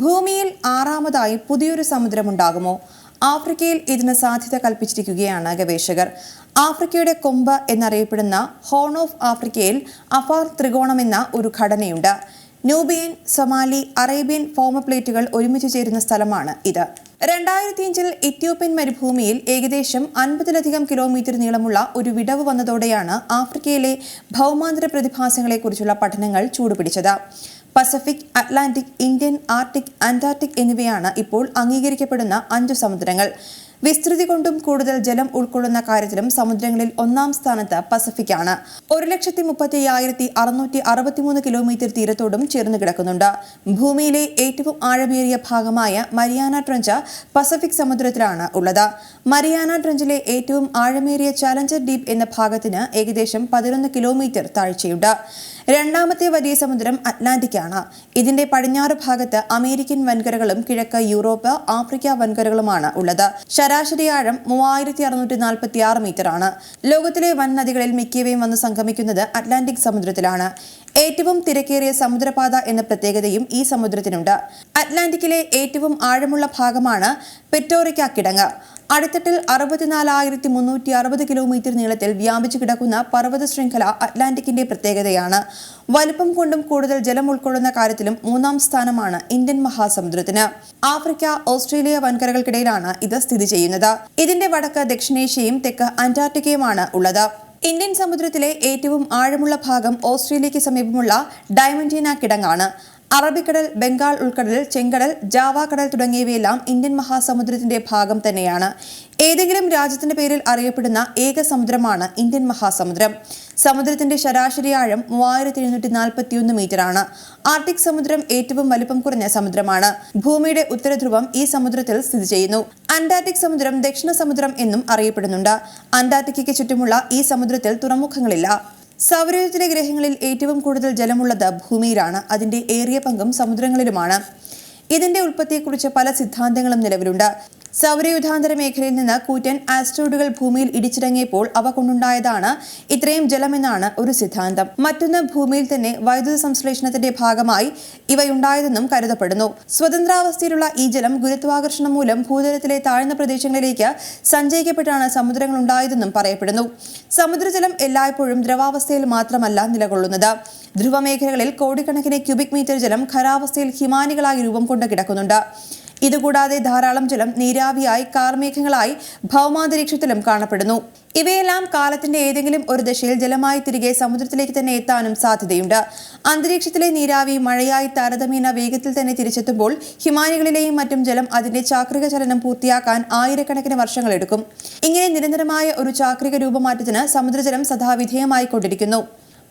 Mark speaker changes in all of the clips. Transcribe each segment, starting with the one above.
Speaker 1: ഭൂമിയിൽ ആറാമതായി പുതിയൊരു സമുദ്രമുണ്ടാകുമോ? ആഫ്രിക്കയിൽ ഇതിന് സാധ്യത കൽപ്പിച്ചിരിക്കുകയാണ് ഗവേഷകർ. ആഫ്രിക്കയുടെ കൊമ്പ് എന്നറിയപ്പെടുന്ന ഹോൺ ഓഫ് ആഫ്രിക്കയിൽ അഫാർ ത്രികോണം എന്ന ഒരു ഘടനയുണ്ട്. ന്യൂബിയൻ സൊമാലി അറേബ്യൻ ഫോമ പ്ലേറ്റുകൾ ഒരുമിച്ച് ചേരുന്ന സ്ഥലമാണ് ഇത്. രണ്ടായിരത്തി അഞ്ചിൽ ഇത്യോപ്യൻ മരുഭൂമിയിൽ ഏകദേശം അൻപതിലധികം കിലോമീറ്റർ നീളമുള്ള ഒരു വിടവ് വന്നതോടെയാണ് ആഫ്രിക്കയിലെ ഭൗമാന്തര പ്രതിഭാസങ്ങളെക്കുറിച്ചുള്ള പഠനങ്ങൾ ചൂടുപിടിച്ചത്. Pacific Atlantic Indian Arctic Antarctic എന്നിവയാണ് ഇപ്പോൾ അംഗീകരിക്കപ്പെടുന്ന അഞ്ചു സമുദ്രങ്ങൾ. വിസ്തൃതി കൊണ്ടും കൂടുതൽ ജലം ഉൾക്കൊള്ളുന്ന കാര്യത്തിലും സമുദ്രങ്ങളിൽ ഒന്നാം സ്ഥാനത്ത് പസഫിക്കാണ്. ഒരു ലക്ഷത്തി മുപ്പത്തി അയ്യായിരത്തി അറുന്നൂറ്റി അറുപത്തിമൂന്ന് കിലോമീറ്റർ തീരത്തോടും ചേർന്ന് കിടക്കുന്നുണ്ട്. ഭൂമിയിലെ ഏറ്റവും ആഴമേറിയ ഭാഗമായ മരിയാന ട്രഞ്ച് പസഫിക് സമുദ്രത്തിലാണ് ഉള്ളത്. മരിയാന ട്രഞ്ചിലെ ഏറ്റവും ആഴമേറിയ ചാലഞ്ചർ ഡീപ് എന്ന ഭാഗത്തിന് ഏകദേശം പതിനൊന്ന് കിലോമീറ്റർ താഴ്ചയുണ്ട്. രണ്ടാമത്തെ വലിയ സമുദ്രം അറ്റ്ലാന്റിക് ആണ് ഇതിന്റെ പടിഞ്ഞാറ് ഭാഗത്ത് അമേരിക്കൻ വൻകരകളും കിഴക്ക് യൂറോപ്പ് ആഫ്രിക്ക വൻകരകളുമാണ് ഉള്ളത്. ശരാശരി ആഴം മൂവായിരത്തി അറുന്നൂറ്റി നാൽപ്പത്തി ആറ് മീറ്റർ ആണ് ലോകത്തിലെ വൻ നദികളിൽ മിക്കവയും വന്ന് സംഗമിക്കുന്നത് അറ്റ്ലാന്റിക് സമുദ്രത്തിലാണ്. ഏറ്റവും തിരക്കേറിയ സമുദ്രപാത എന്ന പ്രത്യേകതയും ഈ സമുദ്രത്തിനുണ്ട്. അറ്റ്ലാന്റിക്കിലെ ഏറ്റവും ആഴമുള്ള ഭാഗമാണ് പെറ്റോറിക്ക കിടങ്ങ്. അടിത്തട്ടിൽ അറുപത്തിനാലായിരത്തി മുന്നൂറ്റി അറുപത് കിലോമീറ്റർ നീളത്തിൽ വ്യാപിച്ചു കിടക്കുന്ന പർവത ശൃംഖല അറ്റ്ലാന്റിക്കിന്റെ പ്രത്യേകതയാണ്. വലുപ്പം കൊണ്ടും കൂടുതൽ ജലം ഉൾക്കൊള്ളുന്ന കാര്യത്തിലും മൂന്നാം സ്ഥാനമാണ് ഇന്ത്യൻ മഹാസമുദ്രത്തിന്. ആഫ്രിക്ക ഓസ്ട്രേലിയ വൻകരകൾക്കിടയിലാണ് ഇത് സ്ഥിതി ചെയ്യുന്നത്. ഇതിന്റെ വടക്ക് ദക്ഷിണേഷ്യയും തെക്ക് അന്റാർട്ടിക്കയുമാണ് ഉള്ളത്. ഇന്ത്യൻ സമുദ്രത്തിലെ ഏറ്റവും ആഴമുള്ള ഭാഗം ഓസ്ട്രേലിയയ്ക്ക് സമീപമുള്ള ഡയമണ്ടീന കിടങ്ങാണ് അറബിക്കടൽ ബംഗാൾ ഉൾക്കടൽ ചെങ്കടൽ ജാവ കടൽ തുടങ്ങിയവയെല്ലാം ഇന്ത്യൻ മഹാസമുദ്രത്തിന്റെ ഭാഗം തന്നെയാണ്. ഏതെങ്കിലും രാജ്യത്തിന്റെ പേരിൽ അറിയപ്പെടുന്ന ഏക സമുദ്രമാണ് ഇന്ത്യൻ മഹാസമുദ്രം. സമുദ്രത്തിന്റെ ശരാശരി ആഴം മൂവായിരത്തി എഴുന്നൂറ്റി നാൽപ്പത്തിയൊന്ന് മീറ്റർ ആണ് ആർട്ടിക് സമുദ്രം ഏറ്റവും വലിപ്പം കുറഞ്ഞ സമുദ്രമാണ്. ഭൂമിയുടെ ഉത്തരധ്രുവം ഈ സമുദ്രത്തിൽ സ്ഥിതി ചെയ്യുന്നു. അന്റാർട്ടിക് സമുദ്രം ദക്ഷിണ സമുദ്രം എന്നും അറിയപ്പെടുന്നുണ്ട്. അന്റാർട്ടിക്കയ്ക്ക് ചുറ്റുമുള്ള ഈ സമുദ്രത്തിൽ തുറമുഖങ്ങളില്ല. സൗരയൂഥത്തിലെ ഗ്രഹങ്ങളിൽ ഏറ്റവും കൂടുതൽ ജലമുള്ളത് ഭൂമിയിലാണ്. അതിന്റെ ഏറിയ പങ്കും സമുദ്രങ്ങളിലുമാണ്. ഇതിന്റെ ഉൽപ്പത്തിയെക്കുറിച്ച് പല സിദ്ധാന്തങ്ങളും നിലവിലുണ്ട്. സൗരയുധാന്തര മേഖലയിൽ നിന്ന് കൂറ്റൻ ആസ്ട്രോയിഡുകൾ ഭൂമിയിൽ ഇടിച്ചിറങ്ങിയപ്പോൾ അവ കൊണ്ടുണ്ടായതാണ് ഇത്രയും ജലമെന്നാണ് ഒരു സിദ്ധാന്തം. മറ്റൊന്ന് ഭൂമിയിൽ തന്നെ വൈദ്യുത സംശ്ലേഷണത്തിന്റെ ഭാഗമായി ഇവയുണ്ടായതെന്നും കരുതപ്പെടുന്നു. സ്വതന്ത്രാവസ്ഥയിലുള്ള ഈ ജലം ഗുരുത്വാകർഷണം മൂലം ഭൂതലത്തിലെ താഴ്ന്ന പ്രദേശങ്ങളിലേക്ക് സഞ്ചയിക്കപ്പെട്ടാണ് സമുദ്രങ്ങൾ ഉണ്ടായതെന്നും പറയപ്പെടുന്നു. സമുദ്രജലം എല്ലായ്പ്പോഴും ദ്രവാവസ്ഥയിൽ മാത്രമല്ല നിലകൊള്ളുന്നത്. ധ്രുവമേഖലകളിൽ കോടിക്കണക്കിന് ക്യൂബിക് മീറ്റർ ജലം ഖരാവസ്ഥയിൽ ഹിമാനികളായി രൂപം കൊണ്ട് കിടക്കുന്നുണ്ട്. ഇതുകൂടാതെ ധാരാളം ജലം നീരാവിയായി കാർമേഘങ്ങളായി ഭൗമാന്തരീക്ഷത്തിലും കാണപ്പെടുന്നു. ഇവയെല്ലാം കാലത്തിന്റെ ഏതെങ്കിലും ഒരു ദശയിൽ ജലമായി തിരികെ സമുദ്രത്തിലേക്ക് തന്നെ എത്താനും സാധ്യതയുണ്ട്. അന്തരീക്ഷത്തിലെ നീരാവി മഴയായി താരതമ്യേന വേഗത്തിൽ തന്നെ തിരിച്ചെത്തുമ്പോൾ ഹിമാലയങ്ങളിലെയും മറ്റും ജലം അതിന്റെ ചാക്രിക ചലനം പൂർത്തിയാക്കാൻ ആയിരക്കണക്കിന് വർഷങ്ങളെടുക്കും ഇങ്ങനെ നിരന്തരമായ ഒരു ചാക്രിക രൂപമാറ്റത്തിന് സമുദ്രജലം സദാ വിധേയമായിക്കൊണ്ടിരിക്കുന്നു.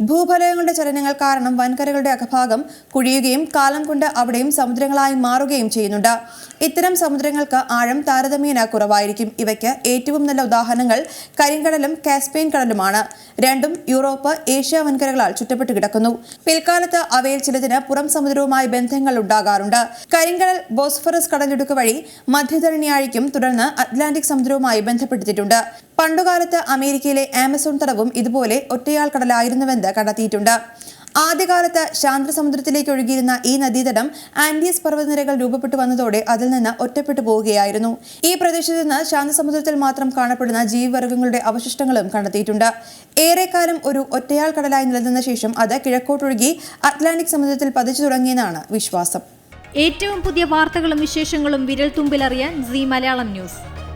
Speaker 1: ഭൂഫലകങ്ങളുടെ ചലനങ്ങൾ കാരണം വൻകരകളുടെ അകഭാഗം കുഴിയുകയും കാലം കൊണ്ട് അവിടെയും സമുദ്രങ്ങളായി മാറുകയും ചെയ്യുന്നുണ്ട്. ഇത്തരം സമുദ്രങ്ങൾക്ക് ആഴം താരതമ്യേന കുറവായിരിക്കും. ഇവയ്ക്ക് ഏറ്റവും നല്ല ഉദാഹരണങ്ങൾ കരിങ്കടലും കാസ്പിയൻ കടലുമാണ്. രണ്ടും യൂറോപ്പ് ഏഷ്യ വൻകരകളാൽ ചുറ്റപ്പെട്ട് കിടക്കുന്നു. പിൽക്കാലത്ത് അവയിൽ ചിലതിന് പുറം സമുദ്രവുമായി ബന്ധങ്ങൾ ഉണ്ടാകാറുണ്ട്. കരിങ്കടൽ ബോസ്ഫറസ് കടലിടുക്ക് വഴി മധ്യധരണിയാഴിക്കും തുടർന്ന് അറ്റ്ലാന്റിക് സമുദ്രവുമായി ബന്ധപ്പെടുത്തിയിട്ടുണ്ട്. പണ്ടുകാലത്ത് അമേരിക്കയിലെ ആമസോൺ തടവും ഇതുപോലെ ഒറ്റയാൾ കടലായിരുന്നുവെന്ന് കണ്ടെത്തിയിട്ടുണ്ട്. ആദ്യകാലത്ത് ശാന്തസമുദ്രത്തിലേക്ക് ഒഴുകിയിരുന്ന ഈ നദീതടം ആൻഡീസ് പർവതനിരകൾ രൂപപ്പെട്ടു വന്നതോടെ അതിൽ നിന്ന് ഒറ്റപ്പെട്ടു പോവുകയായിരുന്നു. ഈ പ്രദേശത്ത് നിന്ന് ശാന്തസമുദ്രത്തിൽ മാത്രം കാണപ്പെടുന്ന ജീവിവർഗങ്ങളുടെ അവശിഷ്ടങ്ങളും കണ്ടെത്തിയിട്ടുണ്ട്. ഏറെക്കാലം ഒരു ഒറ്റയാൾ കടലായി നിലനിന്ന ശേഷം അത് കിഴക്കോട്ടൊഴുകി അറ്റ്ലാന്റിക് സമുദ്രത്തിൽ പതിച്ചു തുടങ്ങിയെന്നാണ് വിശ്വാസം.
Speaker 2: ഏറ്റവും പുതിയ വാർത്തകളും വിശേഷങ്ങളും വിരൽ തുമ്പിലറിയാൻ സി മലയാളം ന്യൂസ്.